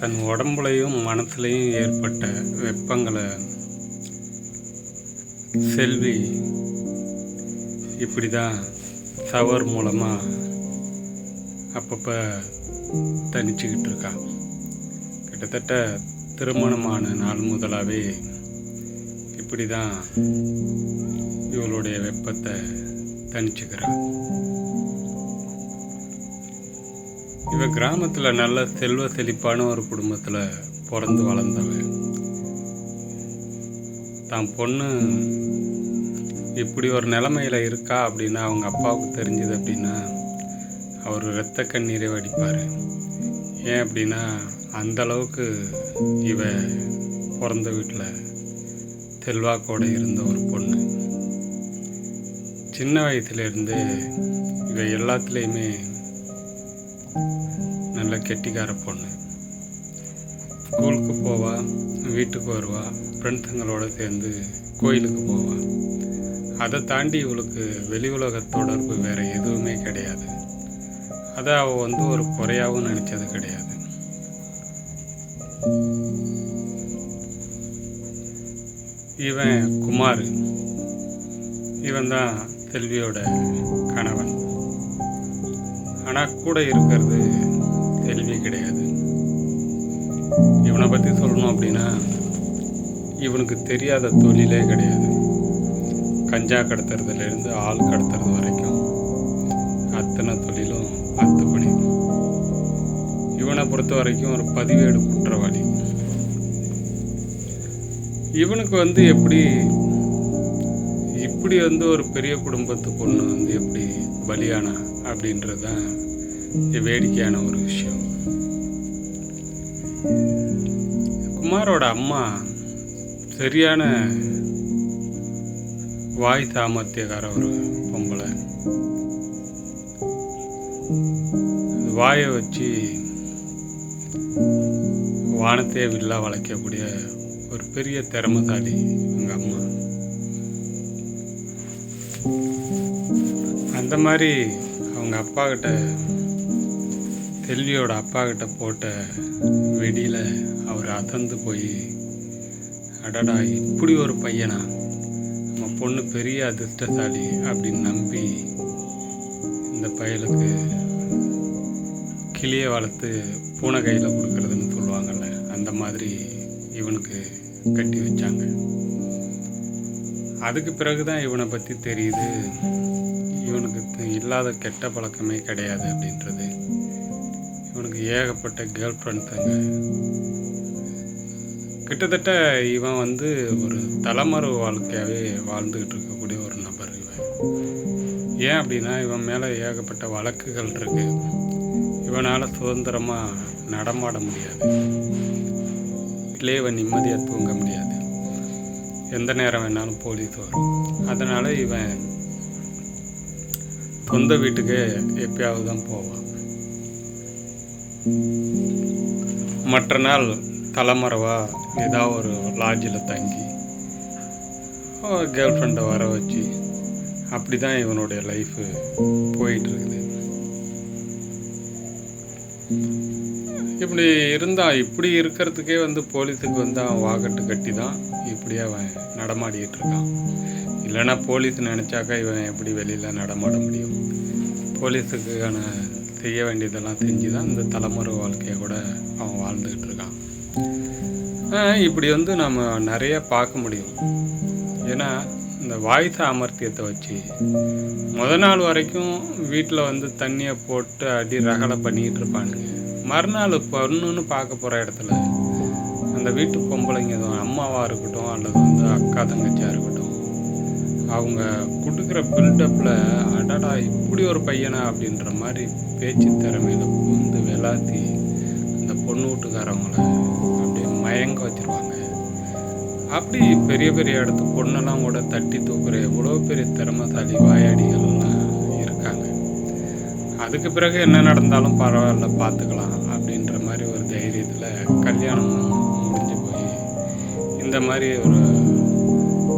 தன் உடம்புலையும் மனசுலையும் ஏற்பட்ட வெப்பங்களை செல்வி இப்படி தான் சவர் மூலமாக அப்பப்போ தனிச்சுக்கிட்டு இருக்கா. கிட்டத்தட்ட திருமணமான நாள் முதலாகவே இப்படி தான் இவளுடைய வெப்பத்தை தணிச்சுக்கிறா. இவன் கிராமத்தில் நல்ல செல்வ செழிப்பான ஒரு குடும்பத்தில் பிறந்து வளர்ந்தவன் தான் பொண்ணு இப்படி ஒரு நிலமையில் இருக்கா அப்படின்னா அவங்க அப்பாவுக்கு தெரிஞ்சது அப்படின்னா அவர் இரத்த கண்ணீரை வடிப்பார் ஏன் அப்படின்னா அந்த அளவுக்கு இவ பிறந்த வீட்டில் செல்வாக்கோட இருந்த ஒரு பொண்ணு. சின்ன வயசுலேருந்து இவ எல்லாத்துலேயுமே நல்ல கெட்டிக்கார பொண்ணு. ஸ்கூலுக்கு போவா வீட்டுக்கு வருவா ஃப்ரெண்ட்ஸுங்களோட சேர்ந்து கோயிலுக்கு போவாள் அதை தாண்டி இவளுக்கு வெளி உலக தொடர்பு வேறு எதுவுமே கிடையாது. அதை அவள் வந்து ஒரு குறையாகவும் நினச்சது கிடையாது. இவன் குமார். இவன் தான் செல்வியோட கணவன். ஆனால் கூட இருக்கிறது கேள்வி கிடையாது. இவனை பற்றி சொல்லணும் அப்படின்னா இவனுக்கு தெரியாத தொழிலே கிடையாது. கஞ்சா கடத்துறதுலேருந்து ஆள் கடத்துறது வரைக்கும் அத்தனை தொழிலும் அத்துப்பணி இவனை பொறுத்த வரைக்கும் ஒரு பதிவேடு குற்றவாளி. இவனுக்கு வந்து எப்படி இப்படி வந்து ஒரு பெரிய குடும்பத்து பொண்ணு வந்து எப்படி பலியானா அப்படின்றது தான் வேடிக்கையான ஒரு விஷயம். குமாரோட அம்மா சரியான வாய் சாமர்த்தியக்கார ஒரு பொம்பளை. வாயை வச்சு வானத்தையே வில்லா வளைக்கக்கூடிய ஒரு பெரிய திறமசாலி எங்கள் அம்மா. அந்த மாதிரி அவங்க அப்பாக்கிட்ட செல்வியோட அப்பாக்கிட்ட போட்ட வெடியில் அவர் அதந்து போய் அடடா இப்படி ஒரு பையனா? நம்ம பொண்ணு பெரிய அதிர்ஷ்டசாலி அப்படின்னு நம்பி இந்த பயலுக்கு கிளியை வளர்த்து பூனை கையில் கொடுக்குறதுன்னு சொல்லுவாங்கள்ல அந்த மாதிரி இவனுக்கு கட்டி வச்சாங்க. அதுக்கு பிறகு தான் இவனை பற்றி தெரியுது. இல்லாத கெட்ட பழக்கமே கிடையாது அப்படின்றது. இவனுக்கு ஏகப்பட்ட கேர்ள் ஃப்ரெண்ட்ஸுங்க கிட்டத்தட்ட இவன் வந்து ஒரு தலைமறை வாழ்க்கையாகவே வாழ்ந்துக்கிட்டு இருக்கக்கூடிய ஒரு நபர் இவன். ஏன் அப்படின்னா இவன் மேலே ஏகப்பட்ட வழக்குகள் இருக்கு. இவனால் சுதந்திரமாக நடமாட முடியாது. வீட்டிலே இவன் நிம்மதியாக தூங்க முடியாது. எந்த நேரம் வேணாலும் போலீஸ் வரும். அதனால் இவன் சொந்த வீட்டுக்கு எப்பயாவது தான் போவான் மற்ற நாள் தலைமறைவாக ஏதாவது ஒரு லாட்ஜில் தங்கி கேர்ள் ஃப்ரெண்டை வர வச்சு அப்படி தான் இவனுடைய லைஃபு போயிட்டுருக்குது. இப்படி இருந்தான் இப்படி இருக்கிறதுக்கே வந்து போலீஸுக்கு வந்து அவன் வாக்கட்டு கட்டி தான் இப்படியே அவன் நடமாடிக்கிட்டு இருக்கான். இல்லைன்னா போலீஸ் நினச்சாக்கா இவன் எப்படி வெளியில் நடமாட முடியும்? போலீஸுக்கான செய்ய வேண்டியதெல்லாம் செஞ்சு தான் இந்த தலைமுறை வாழ்க்கையை கூட அவன் வாழ்ந்துக்கிட்டு இருக்கான். இப்படி வந்து நம்ம நிறைய பார்க்க முடியும். ஏன்னா இந்த வாய்ஸ் சாமர்த்தியத்தை வச்சு முத நாள் வரைக்கும் வீட்டில் வந்து தண்ணியை போட்டு அடி ரகலை பண்ணிக்கிட்டு இருப்பானுங்க. மறுநாள் பொண்ணுன்னு பார்க்க போகிற இடத்துல அந்த வீட்டு பொம்பளைங்க எதுவும் அம்மாவாக இருக்கட்டும் அல்லது வந்து அக்கா தங்கச்சியாக இருக்கட்டும் அவங்க கொடுக்குற பில்டப்பில் அடடா இப்படி ஒரு பையனா அப்படின்ற மாதிரி பேச்சு திறமையில பூந்து விளாத்தி அந்த பொண்ணு வீட்டுக்காரவங்கள அப்படியே மயங்க வச்சிருவாங்க. அப்படி பெரிய பெரிய இடத்து பொண்ணெல்லாம் கூட தட்டி தூக்குற எவ்வளோ பெரிய திறமைசாலி வாயாடிகள்லாம் இருக்காங்க. அதுக்கு பிறகு என்ன நடந்தாலும் பரவாயில்ல பார்த்துக்கலாம் அப்படின்ற மாதிரி ஒரு தைரியத்தில் கல்யாணம் முடிஞ்சு போய் இந்த மாதிரி ஒரு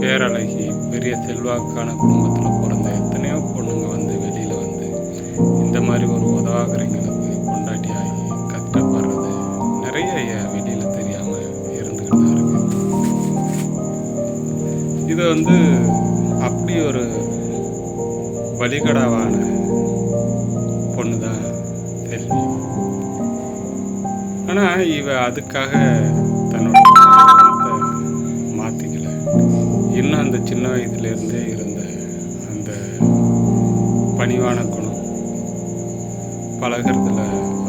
பேரழகி பெரிய செல்வாக்கான குடும்பத்தில் பிறந்த எத்தனையோ பொண்ணுங்க வந்து வெளியில் வந்து இந்த மாதிரி ஒரு உதவாகரைங்களுக்கு கொண்டாடி ஆகி கஷ்டப்படுறது நிறைய வெளியில் தெரியாமல் இருந்துக்கிட்டு தான் இருக்குது இது வந்து அப்படி ஒரு வழிகடாவான பொண்ணு தான் செல்வி. ஆனால் இவ அதுக்காக அந்த சின்ன வயதிலிருந்தே இருந்த அந்த பணிவான குணம் பழகிறதுல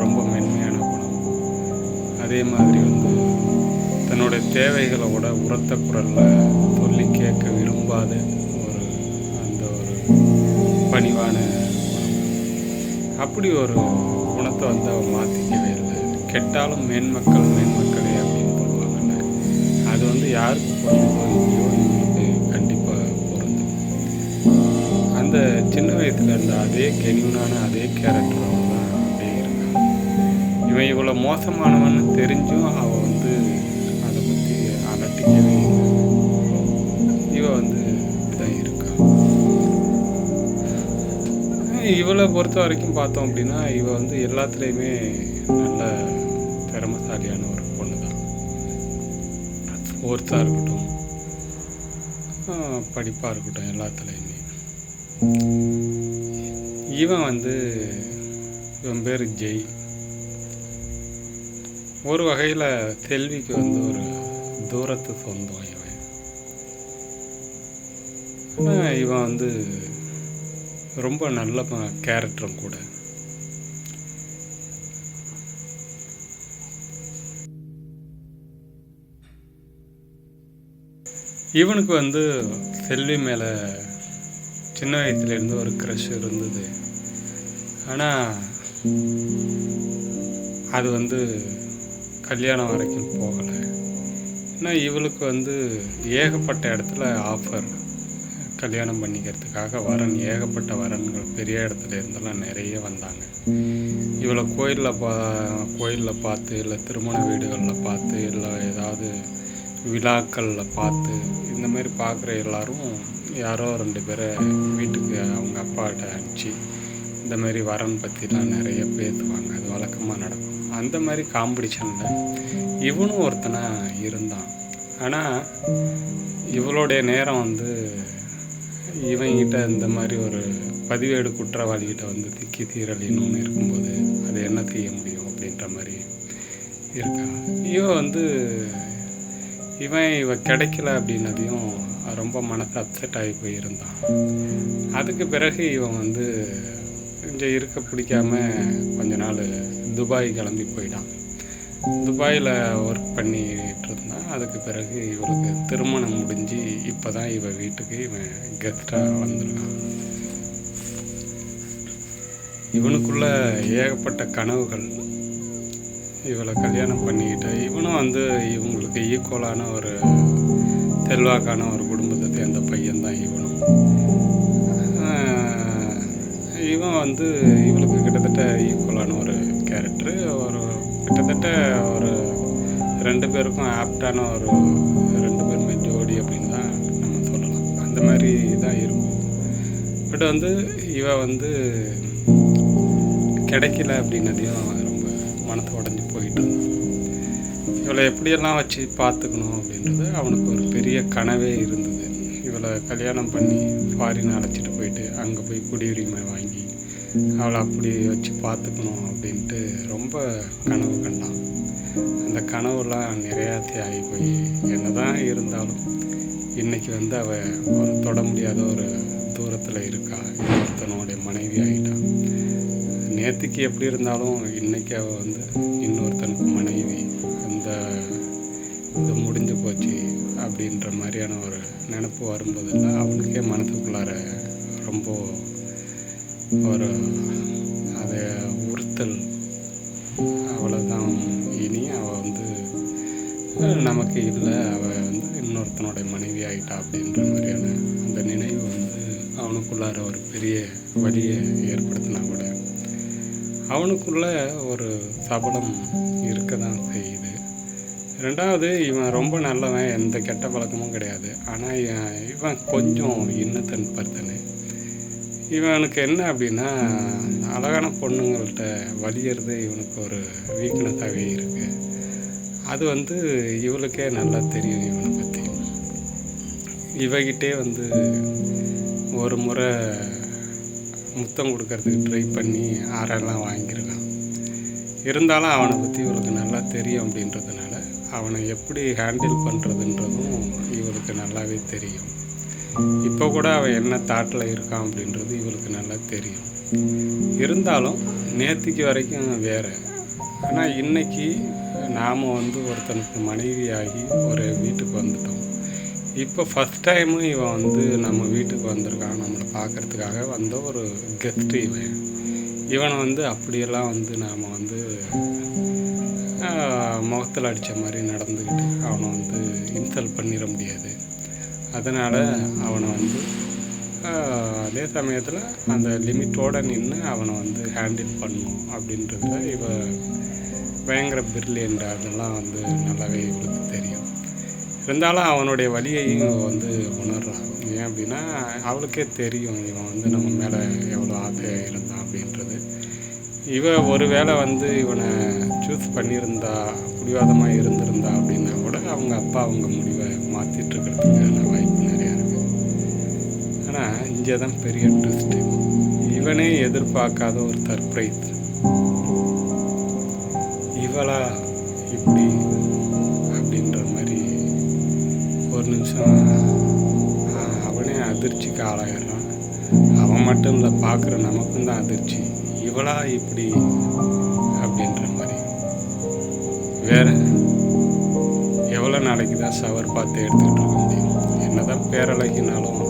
ரொம்ப மென்மையான குணம். அதே மாதிரி வந்து தன்னுடைய தேவைகளை விட உரத்த குரலில் சொல்லி கேட்க விரும்பாத ஒரு அந்த ஒரு பணிவான குணம். அப்படி ஒரு குணத்தை வந்து அவன் மாற்றிக்கவே இல்லை. கெட்டாலும் மேன்மக்கள் மேன்மக்களே அப்படின்னு சொல்லுவாங்கல்ல. அது வந்து யாருக்கு பொருந்தோ இல்லையோ அந்த சின்ன வயசுல இருந்த அதே கென்யூனான அதே கேரக்டர் தான் அப்படியே இருக்கான் இவன் இவ்வளோ மோசமானவன்னு தெரிஞ்சும் அவன் வந்து அதை பற்றி அலட்டிக்கவே இல்லை. இவன் வந்து இப்படிதான் இருக்கான் இவளை பொறுத்த வரைக்கும் பார்த்தோம் அப்படின்னா இவள் வந்து எல்லாத்துலேயுமே நல்ல திறமசாலியான ஒரு பொண்ணு தான் ஸ்போர்ட்ஸாக இருக்கட்டும் படிப்பாக இருக்கட்டும் எல்லாத்துலேயுமே. இவன் வந்து இவன் பேர் ஜெய். ஒரு வகையில் செல்விக்கு வந்து ஒரு தூரத்து சொந்தம் இவன். ஆனால் இவன் வந்து ரொம்ப நல்ல கேரக்டரும் கூட. இவனுக்கு வந்து செல்வி மேலே சின்ன வயசுலேருந்து ஒரு க்ரஷ் இருந்தது. ஆனால் அது வந்து கல்யாணம் வரைக்கும் போகலை. ஏன்னா இவளுக்கு வந்து ஏகப்பட்ட இடத்துல ஆஃபர் கல்யாணம் பண்ணிக்கிறதுக்காக வரன் ஏகப்பட்ட வரன்கள் பெரிய இடத்துல இருந்தெல்லாம் நிறைய வந்தாங்க. இவளை கோயிலில் பா கோயிலில் பார்த்து இல்லை திருமண வீடுகளில் பார்த்து இல்லை ஏதாவது விழாக்களில் பார்த்து இந்த மாதிரி பார்க்குற எல்லாரும் யாரோ ரெண்டு பேரை வீட்டுக்கு அவங்க அப்பாட்ட அனுப்பிச்சு இந்த மாதிரி வரன் பற்றிலாம் நிறைய பேசுவாங்க அது வழக்கமாக நடக்கும். அந்த மாதிரி காம்படிஷனில் இவனும் ஒருத்தனாக இருந்தான். ஆனால் இவளுடைய நேரம் வந்து இவங்கிட்ட இந்த மாதிரி ஒரு பதிவேடு குற்றவாளிகிட்ட வந்து திக்கி தீரலின்னு இருக்கும்போது அது என்ன செய்ய முடியும் அப்படின்ற மாதிரி இருக்கா இவன் வந்து இவன் இவ கிடைக்கல அப்படின்னதையும் ரொம்ப மனசு அப்செட் ஆகி போயிருந்தான். அதுக்கு பிறகு இவன் வந்து கொஞ்சம் இருக்க பிடிக்காம கொஞ்ச நாள் துபாய் கிளம்பி போயிட்டான். துபாயில் ஒர்க் பண்ணிட்டு இருந்தான். அதுக்கு பிறகு இவளுக்கு திருமணம் முடிஞ்சு இப்போ தான் இவன் வீட்டுக்கு இவன் கெஸ்டாக வந்திருக்கான். இவனுக்குள்ள ஏகப்பட்ட கனவுகள். இவளை கல்யாணம் பண்ணிக்கிட்ட இவனும் வந்து இவங்களுக்கு ஈக்குவலான ஒரு செல்வாக்கான ஒரு குடும்பத்தை சேர்ந்த பையன்தான் இவனும். இவன் வந்து இவளுக்கு கிட்டத்தட்ட ஈக்குவலான ஒரு கேரக்டரு ஒரு கிட்டத்தட்ட ஒரு ரெண்டு பேருக்கும் ஆப்டான ஒரு ரெண்டு பேருமே ஜோடி அப்படின்னு தான் நம்ம சொல்லலாம். அந்த மாதிரி தான் இருக்கும். பட் வந்து இவ வந்து கிடைக்கல அப்படின்னதையும் ரொம்ப மனசு உடஞ்சி இவளை எப்படியெல்லாம் வச்சு பார்த்துக்கணும் அப்படின்றது அவனுக்கு ஒரு பெரிய கனவே இருந்தது. இவளை கல்யாணம் பண்ணி ஃபாரின் அழைச்சிட்டு போயிட்டு அங்கே போய் குடியுரிமை வாங்கி அவளை அப்படி வச்சு பார்த்துக்கணும் அப்படின்ட்டு ரொம்ப கனவு கண்டான். அந்த கனவுலாம் நிறையாத்தி ஆகி போய் என்னதான் இருந்தாலும் இன்றைக்கி வந்து அவள் ஒரு தொட முடியாத ஒரு தூரத்தில் இருக்கா. இன்னொருத்தனுடைய மனைவி ஆகிட்டான் நேற்றுக்கு எப்படி இருந்தாலும் இன்றைக்கி அவள் வந்து இன்னொருத்தனுக்கு போச்சு அப்படின்ற மாதிரியான ஒரு நினப்பு வரும்போதெல்லாம் அவனுக்கே மனசுக்குள்ளார ரொம்ப ஒரு அதை உறுத்தல். அவ்வளோதான் இனி அவள் வந்து நமக்கு இல்லை அவள் வந்து இன்னொருத்தனுடைய மனைவி ஆகிட்டா அப்படின்ற மாதிரியான அந்த நினைவு வந்து அவனுக்குள்ளார ஒரு பெரிய வழியை ஏற்படுத்தினா கூட அவனுக்குள்ள ஒரு சபலம் இருக்க தான் செய்யுது. ரெண்டாவது இவன் ரொம்ப நல்லவன் எந்த கெட்ட பழக்கமும் கிடையாது. ஆனால் இவன் கொஞ்சம் இன்னத்தன் பர்த்தனு இவனுக்கு என்ன அப்படின்னா அழகான பொண்ணுங்கள்கிட்ட வலியறது இவனுக்கு ஒரு வீக்னஸாகவே இருக்குது அது வந்து இவளுக்கே நல்லா தெரியும் இவனை பற்றி இவகிட்டே வந்து ஒரு முறை முத்தம் கொடுக்கறதுக்கு ட்ரை பண்ணி ஆறெல்லாம் வாங்கியிருக்கான் இருந்தாலும் அவனை பற்றி இவளுக்கு நல்லா தெரியும் அப்படின்றதுனால அவனை எப்படி ஹேண்டில் பண்ணுறதுன்றதும் இவளுக்கு நல்லாவே தெரியும். இப்போ கூட அவன் என்ன தாட்டில் இருக்கான் அப்படின்றது இவளுக்கு நல்லா தெரியும். இருந்தாலும் நேற்றுக்கு வரைக்கும் வேறு. ஆனால் இன்னைக்கு நாம் வந்து ஒருத்தனுக்கு மனைவியாகி ஒரு வீட்டுக்கு வந்துட்டோம். இப்போ ஃபஸ்ட் டைமு இவன் வந்து நம்ம வீட்டுக்கு வந்திருக்கான். நம்மளை பார்க்கறதுக்காக வந்த ஒரு கெஸ்ட்டு இவன். இவனை வந்து அப்படியெல்லாம் வந்து நாம் வந்து முகத்தில் அடித்த மாதிரி நடந்துக்கிட்டு அவனை வந்து இன்சல்ட் பண்ணிட முடியாது. அதனால் அவனை வந்து அதே சமயத்தில் அந்த லிமிட்டோடு நின்று அவனை வந்து ஹேண்டில் பண்ணணும் அப்படின்றதுல இவ பயங்கர பிரில்லியன்ட் அதெல்லாம் வந்து நல்லாவே இவளுக்கு தெரியும். இருந்தாலும் அவனுடைய வழியையும் வந்து உணர்றான். ஏன் அப்படின்னா அவளுக்கே தெரியும் இவன் வந்து நம்ம மேலே எவ்வளோ ஆசை இருந்தான் அப்படின்றது. இவ ஒருவேளை வந்து இவனை சூஸ் பண்ணியிருந்தா பிடிவாதமாக இருந்திருந்தா அப்படின்னா கூட அவங்க அப்பா அவங்க முடிவை மாற்றிட்டு இருக்கிறதுக்கான வாய்ப்பு நிறையா இருக்குது ஆனால் இங்கே தான் பெரிய ட்விஸ்ட்டு இவனே எதிர்பார்க்காத ஒரு சர்ப்ரைஸ் இவளா இப்படி அப்படின்ற மாதிரி ஒரு நிமிஷம் அவனே அதிர்ச்சிக்கு ஆளாகிறான் அவன் மட்டும் இல்லை பார்க்குற நமக்கும் தான் அதிர்ச்சி. இவளா இப்படி அப்படின்ற மாதிரி. வேற எவ்வளோ நாளைக்கு தான் சவர் பார்த்து எடுத்துக்கிட்டு இருக்க முடியும்? என்னதான் பேரழகினாலும்